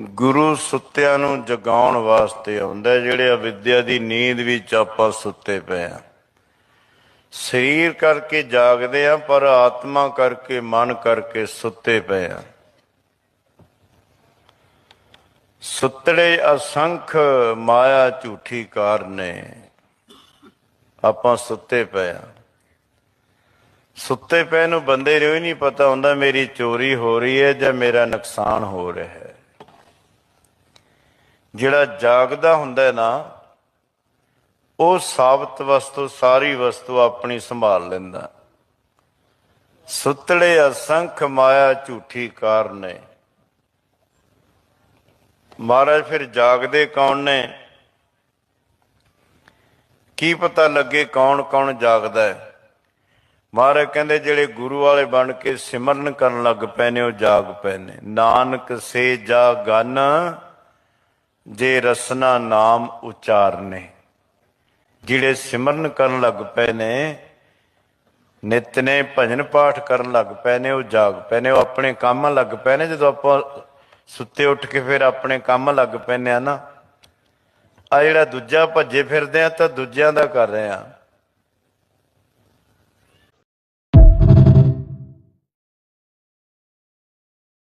ਗੁਰੂ ਸੁੱਤਿਆਂ ਨੂੰ ਜਗਾਉਣ ਵਾਸਤੇ ਆਉਂਦਾ ਜਿਹੜੇ ਅਵਿਦਿਆ ਦੀ ਨੀਂਦ ਵਿੱਚ ਆਪਾਂ ਸੁੱਤੇ ਪਏ ਆ ਸਰੀਰ ਕਰਕੇ ਜਾਗਦੇ ਆ ਪਰ ਆਤਮਾ ਕਰਕੇ, ਮਨ ਕਰਕੇ ਸੁੱਤੇ ਪਏ ਆ ਸੁੱਤੜੇ ਅਸੰਖ ਮਾਇਆ ਝੂਠੀ ਕਾਰ ਆਪਾਂ ਸੁੱਤੇ ਪਏ ਆ ਸੁੱਤੇ ਪਏ ਨੂੰ ਬੰਦੇ ਨੂੰ ਹੀ ਨਹੀਂ ਪਤਾ ਹੁੰਦਾ, ਮੇਰੀ ਚੋਰੀ ਹੋ ਰਹੀ ਹੈ ਜਾਂ ਮੇਰਾ ਨੁਕਸਾਨ ਹੋ ਰਿਹਾ ਹੈ। ਜਿਹੜਾ ਜਾਗਦਾ ਹੁੰਦਾ ਹੈ ਨਾ, ਉਹ ਸਾਬਤ ਵਸਤੂ, ਸਾਰੀ ਵਸਤੂ ਆਪਣੀ ਸੰਭਾਲ ਲੈਂਦਾ। ਸੁਤਲੇ ਅਸੰਖ ਮਾਇਆ ਝੂਠੀ ਕਾਰ ਨੇ। ਮਹਾਰਾਜ ਫਿਰ ਜਾਗਦੇ ਕੌਣ ਨੇ? ਕੀ ਪਤਾ ਲੱਗੇ ਕੌਣ ਕੌਣ ਜਾਗਦਾ ਹੈ। ਮਹਾਰਾਜ ਕਹਿੰਦੇ, ਜਿਹੜੇ ਗੁਰੂ ਵਾਲੇ ਬਣ ਕੇ ਸਿਮਰਨ ਕਰਨ ਲੱਗ ਪਏ ਨੇ, ਉਹ ਜਾਗ ਪਏ ਨੇ। ਨਾਨਕ ਸੇ ਜਾਗਨ ਜੇ ਰਸਨਾ ਨਾਮ ਉਚਾਰਨੇ, ਜਿਹੜੇ ਸਿਮਰਨ ਕਰਨ ਲੱਗ ਪਏ ਨੇ, ਨਿਤ ਨੇ ਭਜਨ ਪਾਠ ਕਰਨ ਲੱਗ ਪਏ ਨੇ, ਉਹ ਜਾਗ ਪਏ ਨੇ, ਉਹ ਆਪਣੇ ਕੰਮ ਲੱਗ ਪਏ ਨੇ, ਜਦੋਂ ਆਪਾਂ ਸੁੱਤੇ ਉੱਠ ਕੇ ਫਿਰ ਆਪਣੇ ਕੰਮ ਲੱਗ ਪੈਨੇ ਆ ਨਾ। ਆ ਜਿਹੜਾ ਦੂਜਾ ਭੱਜੇ ਫਿਰਦੇ ਆ, ਤਾਂ ਦੂਜਿਆਂ ਦਾ ਕਰ ਰਹੇ ਆ।